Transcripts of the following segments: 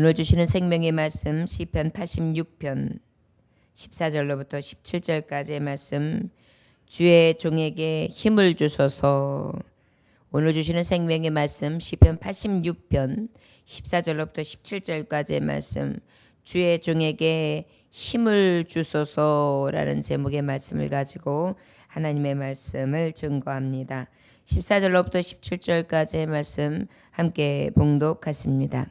오늘 주시는 생명의 말씀 시편 86편 14절로부터 17절까지의 말씀 주의 종에게 힘을 주소서 오늘 주시는 생명의 말씀 시편 86편 14절로부터 17절까지의 말씀 주의 종에게 힘을 주소서라는 제목의 말씀을 가지고 하나님의 말씀을 증거합니다. 14절로부터 17절까지의 말씀 함께 봉독하십니다.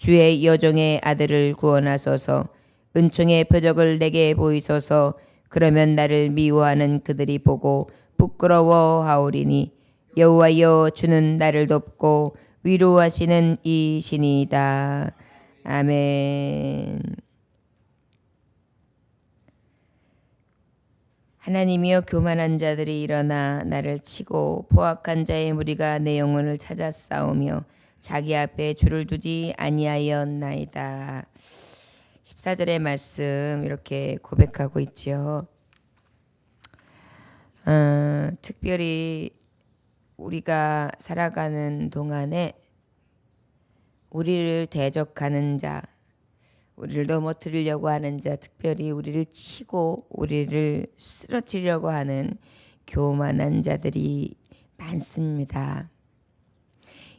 주의 여종의 아들을 구원하소서. 은총의 표적을 내게 보이소서. 그러면 나를 미워하는 그들이 보고 부끄러워하오리니 여호와여 주는 나를 돕고 위로하시는 이 신이다. 아멘. 하나님이여 교만한 자들이 일어나 나를 치고 포악한 자의 무리가 내 영혼을 찾아 싸우며 자기 앞에 줄을 두지 아니하였나이다. 14절의 말씀 이렇게 고백하고 있죠. 어, 특별히 우리가 살아가는 동안에 우리를 대적하는 자, 우리를 넘어뜨리려고 하는 자, 특별히 우리를 치고 우리를 쓰러뜨리려고 하는 교만한 자들이 많습니다.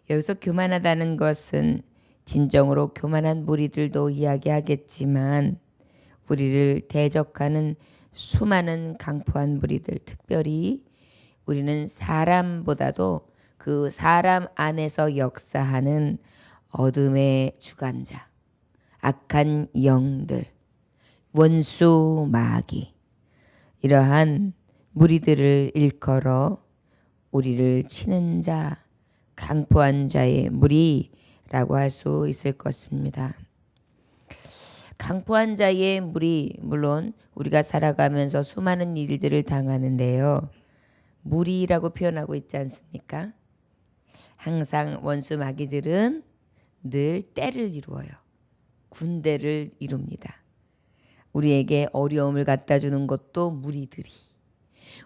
여기서 교만하다는 것은 진정으로 교만한 무리들도 이야기하겠지만 우리를 대적하는 수많은 강포한 무리들, 특별히 우리는 사람보다도 그 사람 안에서 역사하는 어둠의 주관자, 악한 영들, 원수 마귀 이러한 무리들을 일컬어 우리를 치는 자, 강포한 자의 무리라고 할 수 있을 것입니다. 강포한 자의 무리 물론 우리가 살아가면서 수많은 일들을 당하는데요. 무리라고 표현하고 있지 않습니까? 항상 원수 마귀들은 늘 때를 이루어요. 군대를 이룹니다. 우리에게 어려움을 갖다 주는 것도 무리들이,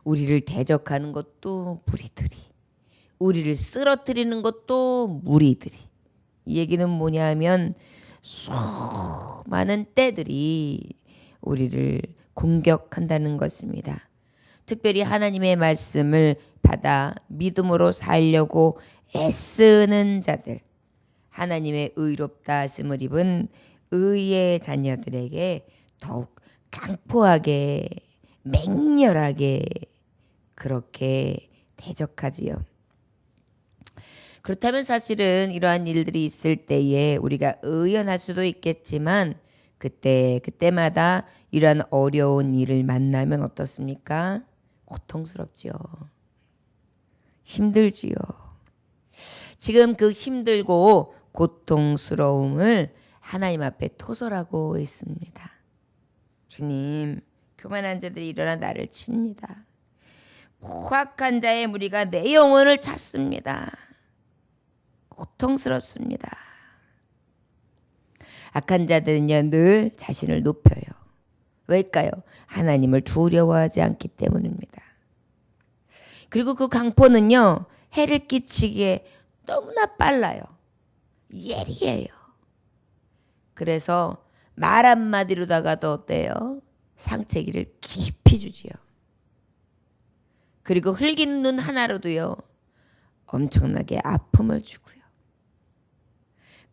우리를 대적하는 것도 무리들이, 우리를 쓰러뜨리는 것도 무리들이. 이 얘기는 뭐냐면 수많은 때들이 우리를 공격한다는 것입니다. 특별히 하나님의 말씀을 받아 믿음으로 살려고 애쓰는 자들, 하나님의 의롭다 하심을 입은 의의 자녀들에게 더욱 강포하게 맹렬하게 그렇게 대적하지요. 그렇다면 사실은 이러한 일들이 있을 때에 우리가 의연할 수도 있겠지만 그때 그때마다 이러한 어려운 일을 만나면 어떻습니까? 고통스럽지요. 힘들지요. 지금 그 힘들고 고통스러움을 하나님 앞에 토설하고 있습니다. 주님, 교만한 자들이 일어나 나를 칩니다. 포악한 자의 무리가 내 영혼을 찾습니다. 고통스럽습니다. 악한 자들은요 늘 자신을 높여요. 왜일까요? 하나님을 두려워하지 않기 때문입니다. 그리고 그 강포는요 해를 끼치기에 너무나 빨라요. 예리해요. 그래서 말 한마디로다가도 어때요? 상체기를 깊이 주지요. 그리고 흘긴 눈 하나로도요 엄청나게 아픔을 주고요.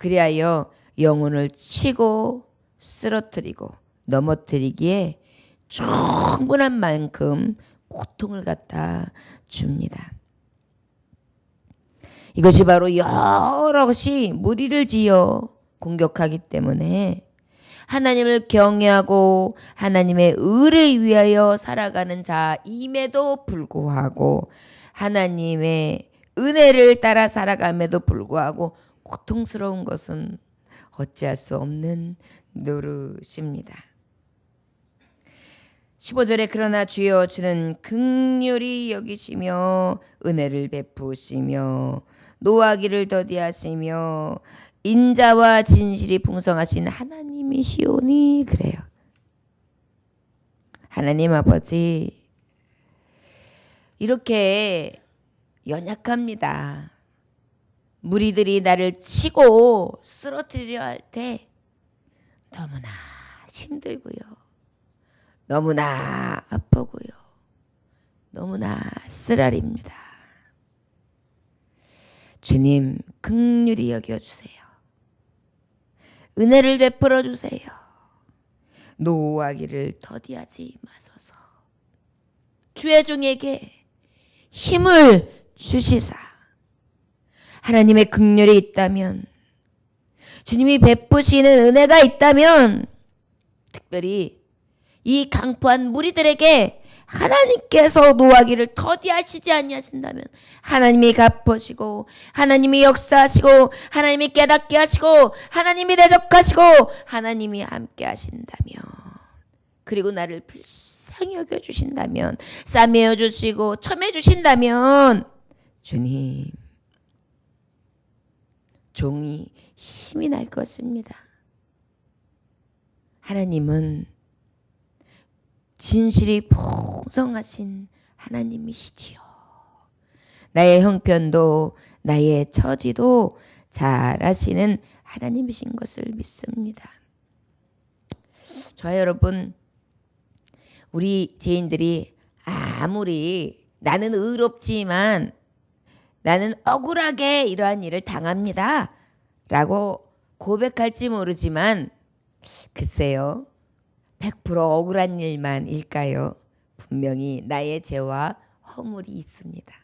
그리하여 영혼을 치고 쓰러뜨리고 넘어뜨리기에 충분한 만큼 고통을 갖다 줍니다. 이것이 바로 여럿이 무리를 지어 공격하기 때문에 하나님을 경외하고 하나님의 의를 위하여 살아가는 자임에도 불구하고 하나님의 은혜를 따라 살아감에도 불구하고 고통스러운 것은 어찌할 수 없는 누르십니다. 15절에 그러나 주여 주는 극률이 여기시며 은혜를 베푸시며 노하기를 더디하시며 인자와 진실이 풍성하신 하나님이시오니 그래요. 하나님 아버지 이렇게 연약합니다. 무리들이 나를 치고 쓰러뜨려 할 때 너무나 힘들고요. 너무나 아프고요. 너무나 쓰라립니다. 주님 극률이 여겨 주세요. 은혜를 베풀어 주세요. 노하기를 더디하지 마소서. 주의 종에게 힘을 주시사 하나님의 극률이 있다면 주님이 베푸시는 은혜가 있다면 특별히 이 강포한 무리들에게 하나님께서 노하기를 더디하시지 아니하신다면 하나님이 갚으시고 하나님이 역사하시고 하나님이 깨닫게 하시고 하나님이 대적하시고 하나님이 함께 하신다면 그리고 나를 불쌍히 여겨 주신다면 싸매어 주시고 첨해 주신다면 주님 종이 힘이 날 것입니다. 하나님은 진실이 풍성하신 하나님이시지요. 나의 형편도 나의 처지도 잘 아시는 하나님이신 것을 믿습니다. 저 여러분 우리 죄인들이 아무리 나는 의롭지만 나는 억울하게 이러한 일을 당합니다. 라고 고백할지 모르지만 글쎄요. 100% 억울한 일만 일까요? 분명히 나의 죄와 허물이 있습니다.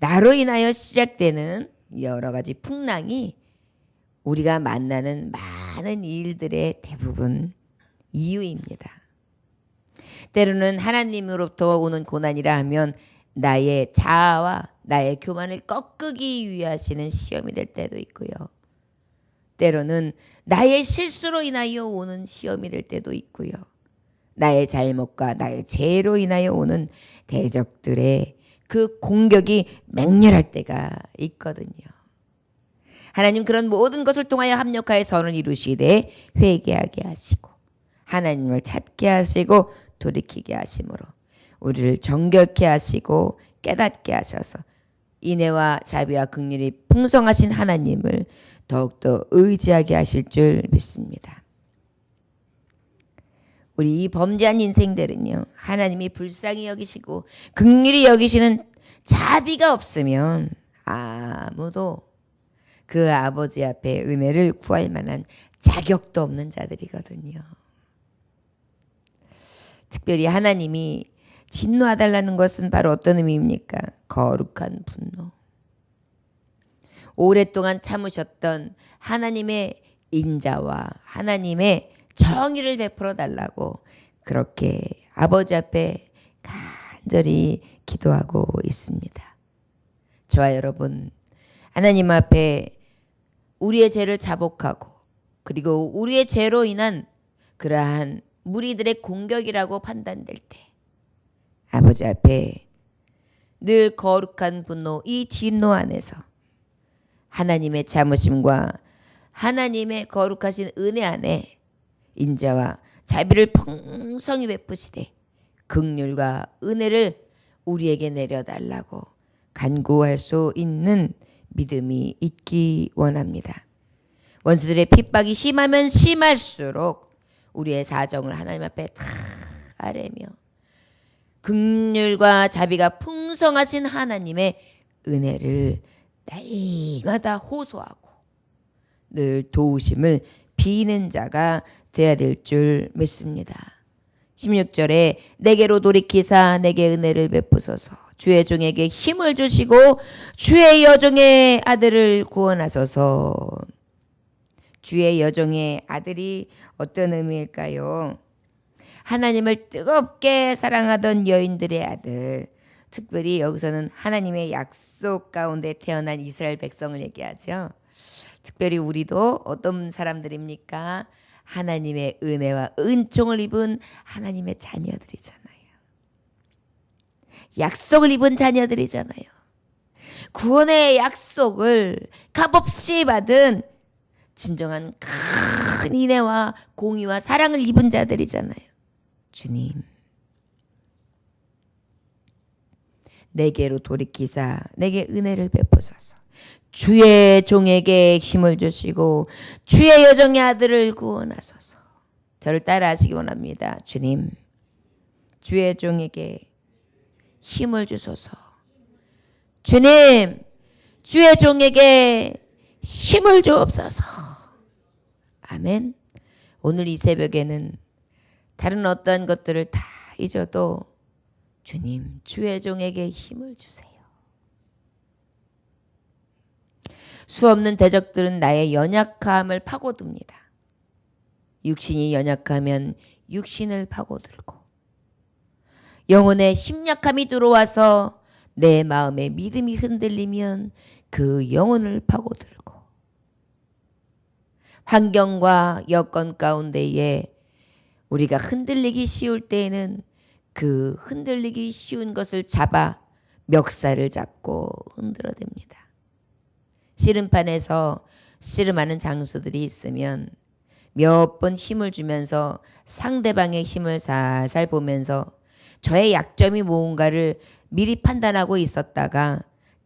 나로 인하여 시작되는 여러 가지 풍랑이 우리가 만나는 많은 일들의 대부분 이유입니다. 때로는 하나님으로부터 오는 고난이라 하면 나의 자아와 나의 교만을 꺾기 위하시는 시험이 될 때도 있고요. 때로는 나의 실수로 인하여 오는 시험이 될 때도 있고요. 나의 잘못과 나의 죄로 인하여 오는 대적들의 그 공격이 맹렬할 때가 있거든요. 하나님 그런 모든 것을 통하여 합력하여 선을 이루시되 회개하게 하시고 하나님을 찾게 하시고 돌이키게 하심으로 우리를 정결케 하시고 깨닫게 하셔서 인애와 자비와 긍휼이 풍성하신 하나님을 더욱더 의지하게 하실 줄 믿습니다. 우리 이 범죄한 인생들은요. 하나님이 불쌍히 여기시고 극률이 여기시는 자비가 없으면 아무도 그 아버지 앞에 은혜를 구할 만한 자격도 없는 자들이거든요. 특별히 하나님이 진노하달라는 것은 바로 어떤 의미입니까? 거룩한 분노. 오랫동안 참으셨던 하나님의 인자와 하나님의 정의를 베풀어 달라고 그렇게 아버지 앞에 간절히 기도하고 있습니다. 저와 여러분, 하나님 앞에 우리의 죄를 자복하고 그리고 우리의 죄로 인한 그러한 무리들의 공격이라고 판단될 때 아버지 앞에 늘 거룩한 분노 이 진노 안에서 하나님의 자무심과 하나님의 거룩하신 은혜 안에 인자와 자비를 풍성히 베푸시되 극률과 은혜를 우리에게 내려달라고 간구할 수 있는 믿음이 있기 원합니다. 원수들의 핍박이 심하면 심할수록 우리의 사정을 하나님 앞에 다 아뢰며 극률과 자비가 풍성하신 하나님의 은혜를 날마다 호소하고 늘 도우심을 비는 자가 되어야 될 줄 믿습니다. 16절에 내게로 돌이키사 내게 은혜를 베푸소서 주의 종에게 힘을 주시고 주의 여종의 아들을 구원하소서 주의 여종의 아들이 어떤 의미일까요? 하나님을 뜨겁게 사랑하던 여인들의 아들 특별히 여기서는 하나님의 약속 가운데 태어난 이스라엘 백성을 얘기하죠. 특별히 우리도 어떤 사람들입니까? 하나님의 은혜와 은총을 입은 하나님의 자녀들이잖아요. 약속을 입은 자녀들이잖아요. 구원의 약속을 값없이 받은 진정한 큰 인애와 공의와 사랑을 입은 자들이잖아요. 주님, 내게로 돌이키사 내게 은혜를 베푸소서. 주의 종에게 힘을 주시고 주의 여정의 아들을 구원하소서. 저를 따라하시기 원합니다. 주님, 주의 종에게 힘을 주소서. 주님, 주의 종에게 힘을 주옵소서. 아멘. 오늘 이 새벽에는 다른 어떠한 것들을 다 잊어도 주님, 주의 종에게 힘을 주세요. 수없는 대적들은 나의 연약함을 파고듭니다. 육신이 연약하면 육신을 파고들고 영혼의 심약함이 들어와서 내 마음의 믿음이 흔들리면 그 영혼을 파고들고 환경과 여건 가운데에 우리가 흔들리기 쉬울 때에는 그 흔들리기 쉬운 것을 잡아 멱살을 잡고 흔들어 댑니다. 씨름판에서 씨름하는 장수들이 있으면 몇 번 힘을 주면서 상대방의 힘을 살살 보면서 저의 약점이 뭔가를 미리 판단하고 있었다가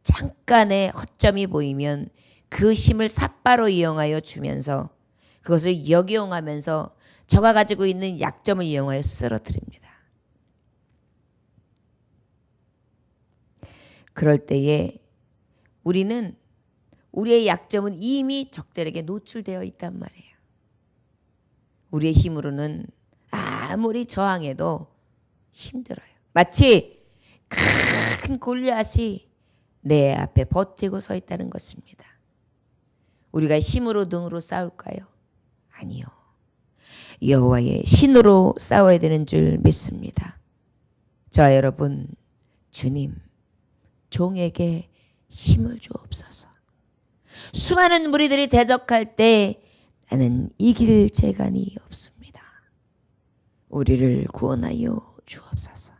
잠깐의 허점이 보이면 그 힘을 삿바로 이용하여 주면서 그것을 역이용하면서 저가 가지고 있는 약점을 이용하여 쓰러뜨립니다. 그럴 때에 우리는 우리의 약점은 이미 적들에게 노출되어 있단 말이에요. 우리의 힘으로는 아무리 저항해도 힘들어요. 마치 큰 골리앗이 내 앞에 버티고 서 있다는 것입니다. 우리가 힘으로 등으로 싸울까요? 아니요. 여호와의 신으로 싸워야 되는 줄 믿습니다. 저 여러분, 주님, 종에게 힘을 주옵소서. 수많은 무리들이 대적할 때 나는 이길 재간이 없습니다. 우리를 구원하여 주옵소서.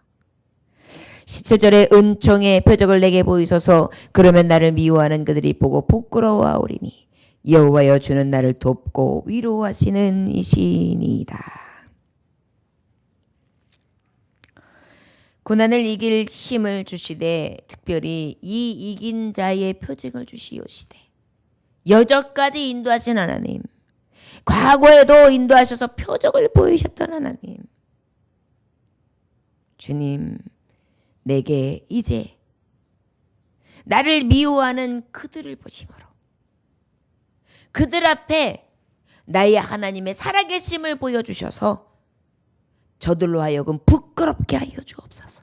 17절에 은총의 표적을 내게 보이소서 그러면 나를 미워하는 그들이 보고 부끄러워하오리니 여호와여 주는 나를 돕고 위로하시는 이시니이다. 고난을 이길 힘을 주시되 특별히 이 이긴 자의 표징을 주시오시되 여전까지 인도하신 하나님 과거에도 인도하셔서 표적을 보이셨던 하나님 주님 내게 이제 나를 미워하는 그들을 보심으로 그들 앞에 나의 하나님의 살아계심을 보여주셔서 저들로 하여금 부끄럽게 하여 주옵소서.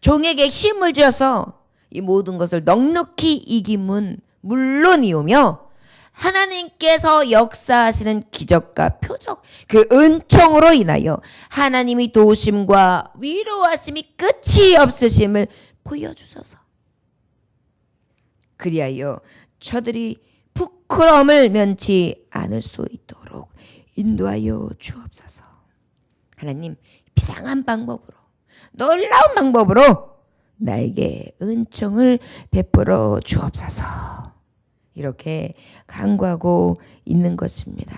종에게 힘을 주어서 이 모든 것을 넉넉히 이김은 물론이오며 하나님께서 역사하시는 기적과 표적, 그 은총으로 인하여 하나님이 도심과 위로하심이 끝이 없으심을 보여주소서. 그리하여 저들이 부끄러움을 면치 않을 수 있도록 인도하여 주옵소서. 하나님, 비상한 방법으로, 놀라운 방법으로 나에게 은총을 베풀어 주옵소서. 이렇게 간구하고 있는 것입니다.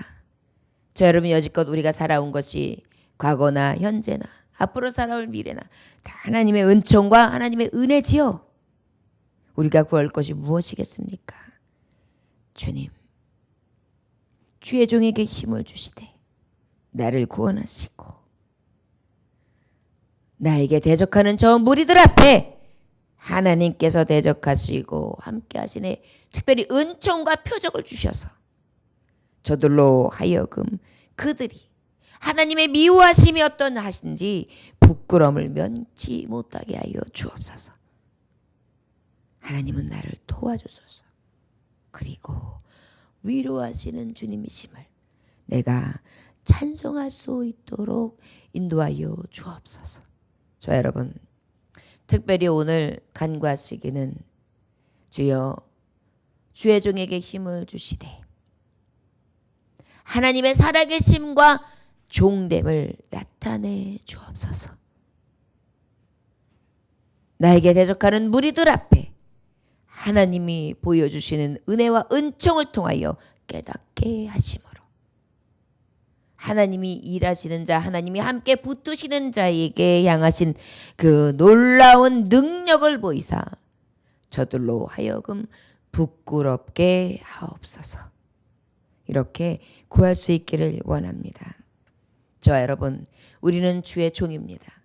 저 여러분 여지껏 우리가 살아온 것이 과거나 현재나 앞으로 살아올 미래나 다 하나님의 은총과 하나님의 은혜지요. 우리가 구할 것이 무엇이겠습니까? 주님, 주의 종에게 힘을 주시되 나를 구원하시고 나에게 대적하는 저 무리들 앞에 하나님께서 대적하시고 함께 하시네 특별히 은총과 표적을 주셔서 저들로 하여금 그들이 하나님의 미워하심이 어떤 하신지 부끄러움을 면치 못하게 하여 주옵소서. 하나님은 나를 도와주소서. 그리고 위로하시는 주님이심을 내가 찬송할 수 있도록 인도하여 주옵소서. 저 여러분 특별히 오늘 간구하시기는 주여 주의 종에게 힘을 주시되 하나님의 살아계심과 종됨을 나타내 주옵소서. 나에게 대적하는 무리들 앞에 하나님이 보여주시는 은혜와 은총을 통하여 깨닫게 하심으로 하나님이 일하시는 자, 하나님이 함께 붙으시는 자에게 향하신 그 놀라운 능력을 보이사 저들로 하여금 부끄럽게 하옵소서. 이렇게 구할 수 있기를 원합니다. 저와 여러분, 우리는 주의 종입니다.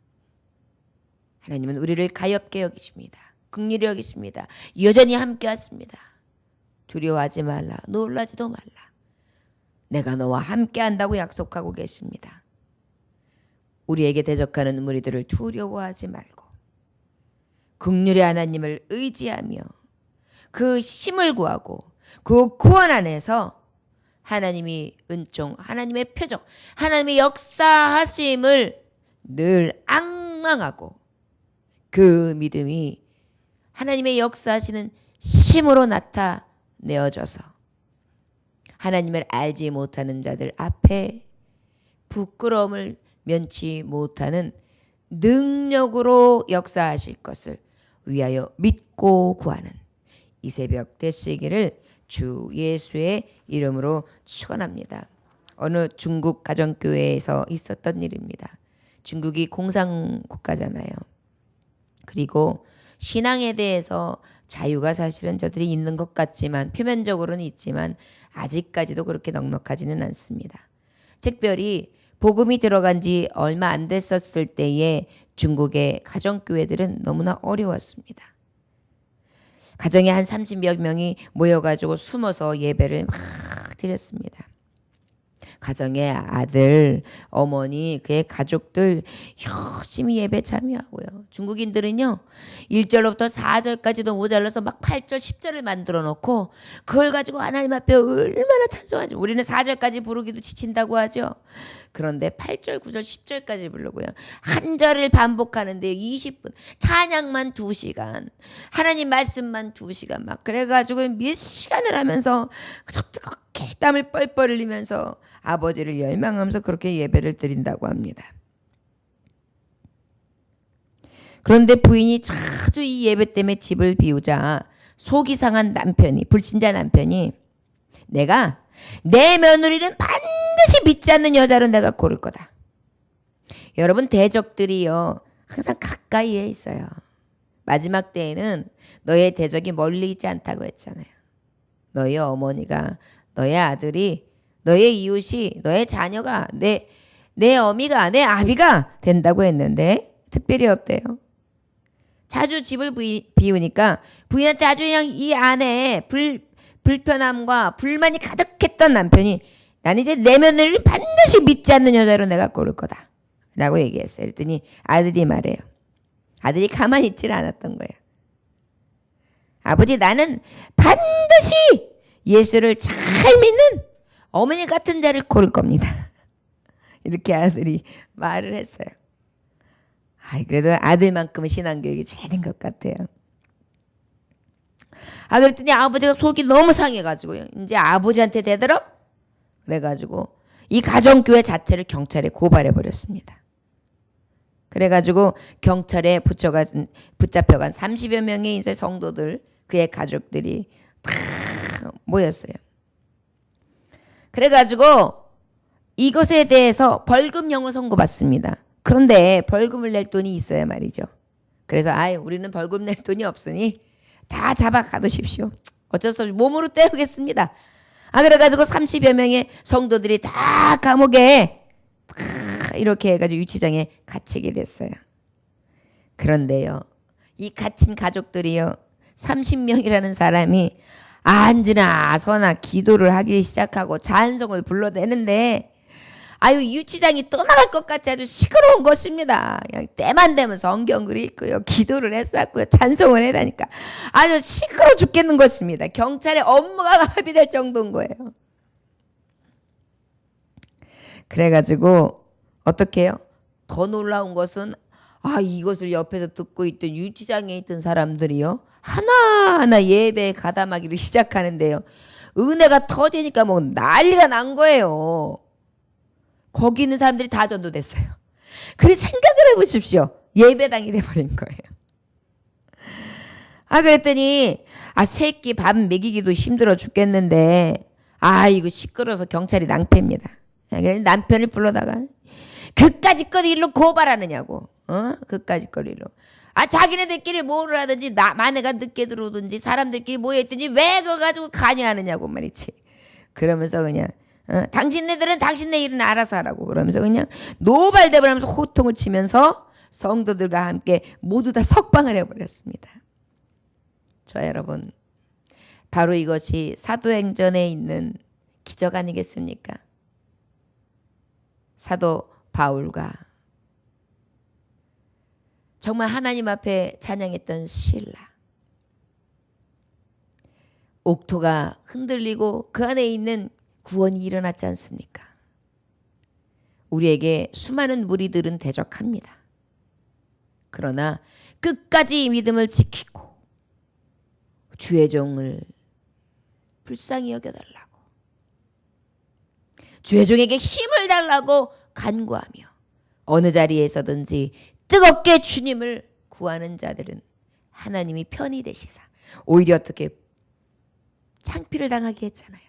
하나님은 우리를 가엽게 여기십니다. 극률히 여기십니다. 여전히 함께 하십니다. 두려워하지 말라. 놀라지도 말라. 내가 너와 함께 한다고 약속하고 계십니다. 우리에게 대적하는 무리들을 두려워하지 말고 극률의 하나님을 의지하며 그 힘을 구하고 그 구원 안에서 하나님이 은총, 하나님의 표적, 하나님의 역사하심을 늘 앙망하고 그 믿음이 하나님의 역사하시는 힘으로 나타내어져서 하나님을 알지 못하는 자들 앞에 부끄러움을 면치 못하는 능력으로 역사하실 것을 위하여 믿고 구하는 이 새벽 되시기를 주 예수의 이름으로 축원합니다. 어느 중국 가정교회에서 있었던 일입니다. 중국이 공산 국가잖아요. 그리고 신앙에 대해서 자유가 사실은 저들이 있는 것 같지만 표면적으로는 있지만 아직까지도 그렇게 넉넉하지는 않습니다. 특별히 복음이 들어간 지 얼마 안 됐었을 때에 중국의 가정교회들은 너무나 어려웠습니다. 가정에 한 30여 명이 모여가지고 숨어서 예배를 막 드렸습니다. 가정의 아들, 어머니, 그의 가족들 열심히 예배 참여하고요. 중국인들은요, 1절로부터 4절까지도 모자라서 막 8절, 10절을 만들어 놓고 그걸 가지고 하나님 앞에 얼마나 찬송하지. 우리는 4절까지 부르기도 지친다고 하죠. 그런데 8절, 9절, 10절까지 부르고요. 한 절을 반복하는데 20분, 찬양만 2시간, 하나님 말씀만 2시간 막 그래가지고 몇 시간을 하면서 그저 뜨겁게 땀을 뻘뻘 흘리면서 아버지를 열망하면서 그렇게 예배를 드린다고 합니다. 그런데 부인이 자주 이 예배 때문에 집을 비우자 속이 상한 남편이 불신자 남편이 내가 내 며느리는 반드시 믿지 않는 여자로 내가 고를 거다. 여러분 대적들이요 항상 가까이에 있어요. 마지막 때에는 너의 대적이 멀리 있지 않다고 했잖아요. 너의 어머니가 너의 아들이 너의 이웃이 너의 자녀가 내 내 어미가 내 아비가 된다고 했는데 특별히 어때요? 자주 집을 비우니까 부인한테 아주 그냥 이 안에 불 불편함과 불만이 가득했던 남편이 나는 이제 내 며느리를 반드시 믿지 않는 여자로 내가 고를 거다. 라고 얘기했어요. 그랬더니 아들이 말해요. 아들이 가만히 있질 않았던 거예요. 아버지 나는 반드시 예수를 잘 믿는 어머니 같은 자를 고를 겁니다. 이렇게 아들이 말을 했어요. 아, 그래도 아들만큼은 신앙교육이 잘 된 것 같아요. 아, 그랬더니 아버지가 속이 너무 상해가지고요. 이제 아버지한테 되더라? 그래가지고 이 가정교회 자체를 경찰에 고발해버렸습니다. 그래가지고 경찰에 붙여간, 붙잡혀간 30여 명의 이제 성도들, 그의 가족들이 다 모였어요. 그래가지고 이것에 대해서 벌금형을 선고받습니다. 그런데 벌금을 낼 돈이 있어야 말이죠. 그래서 아예 우리는 벌금 낼 돈이 없으니 다 잡아 가두십시오. 어쩔 수 없이 몸으로 때우겠습니다. 아 그래가지고 30여 명의 성도들이 다 감옥에 이렇게 해가지고 유치장에 갇히게 됐어요. 그런데요, 이 갇힌 가족들이요, 30명이라는 사람이 안지나 서나 기도를 하기 시작하고 찬송을 불러대는데 아유 유치장이 떠나갈 것 같이 아주 시끄러운 것입니다. 그냥 때만 되면 성경글 읽고요. 기도를 했었고요. 찬송을 해다니까 아주 시끄러 죽겠는 것입니다. 경찰의 업무가 마비될 정도인 거예요. 그래가지고 어떻게 해요? 더 놀라운 것은 아 이것을 옆에서 듣고 있던 유치장에 있던 사람들이요. 하나하나 예배에 가담하기를 시작하는데요. 은혜가 터지니까 뭐 난리가 난 거예요. 거기 있는 사람들이 다 전도됐어요. 그래 생각을 해보십시오. 예배당이 돼버린 거예요. 아 그랬더니 아 새끼 밥 먹이기도 힘들어 죽겠는데 아 이거 시끄러서 경찰이 낭패입니다. 아, 남편을 불러다가 그까짓 것 일로 고발하느냐고. 어? 그까짓 것 일로. 아 자기네들끼리 뭐를 하든지 나 마네가 늦게 들어오든지 사람들끼리 모여 있든지 왜 그걸 가지고 관여하느냐고 말이지. 그러면서 그냥 어? 당신네들은 당신네 일은 알아서 하라고 그러면서 그냥 노발대발 하면서 호통을 치면서 성도들과 함께 모두 다 석방을 해버렸습니다. 저 여러분 바로 이것이 사도행전에 있는 기적 아니겠습니까? 사도 바울과 정말 하나님 앞에 찬양했던 신라. 옥토가 흔들리고 그 안에 있는 구원이 일어났지 않습니까? 우리에게 수많은 무리들은 대적합니다. 그러나 끝까지 믿음을 지키고 주의 종을 불쌍히 여겨달라고 주의 종에게 힘을 달라고 간구하며 어느 자리에서든지 뜨겁게 주님을 구하는 자들은 하나님이 편히 되시사 오히려 어떻게 창피를 당하게 했잖아요.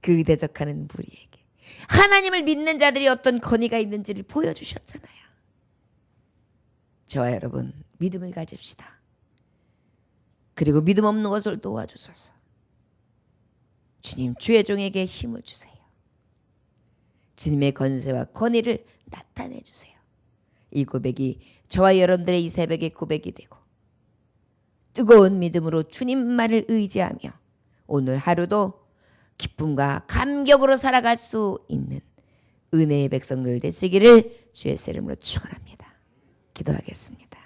그 대적하는 무리에게 하나님을 믿는 자들이 어떤 권위가 있는지를 보여주셨잖아요. 저와 여러분 믿음을 가집시다. 그리고 믿음 없는 것을 도와주소서. 주님 주의 종에게 힘을 주세요. 주님의 건세와 권위를 나타내 주세요. 이 고백이 저와 여러분들의 이 새벽의 고백이 되고 뜨거운 믿음으로 주님 말을 의지하며 오늘 하루도 기쁨과 감격으로 살아갈 수 있는 은혜의 백성들 되시기를 주의 이름으로 축원합니다. 기도하겠습니다.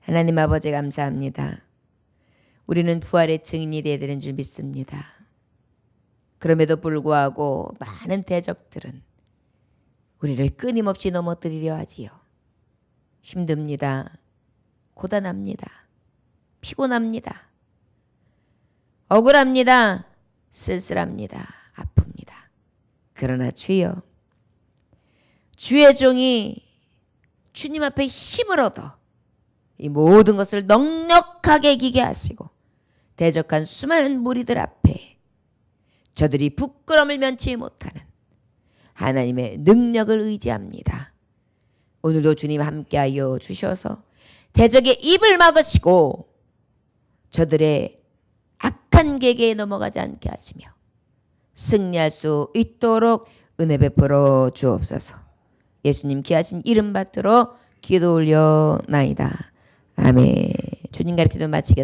하나님 아버지 감사합니다. 우리는 부활의 증인이 되어야 되는 줄 믿습니다. 그럼에도 불구하고 많은 대적들은 우리를 끊임없이 넘어뜨리려 하지요. 힘듭니다. 고단합니다. 피곤합니다. 억울합니다. 쓸쓸합니다. 아픕니다. 그러나 주여, 주의 종이 주님 앞에 힘을 얻어 이 모든 것을 넉넉하게 이기게 하시고 대적한 수많은 무리들 앞에 저들이 부끄럼을 면치 못하는 하나님의 능력을 의지합니다. 오늘도 주님 함께하여 주셔서 대적의 입을 막으시고 저들의 악한 계계에 넘어가지 않게 하시며 승리할 수 있도록 은혜 베풀어 주옵소서. 예수님 귀하신 이름 받들어 기도 올려 나이다. 아멘. 주님 가르치도 마치겠습니다.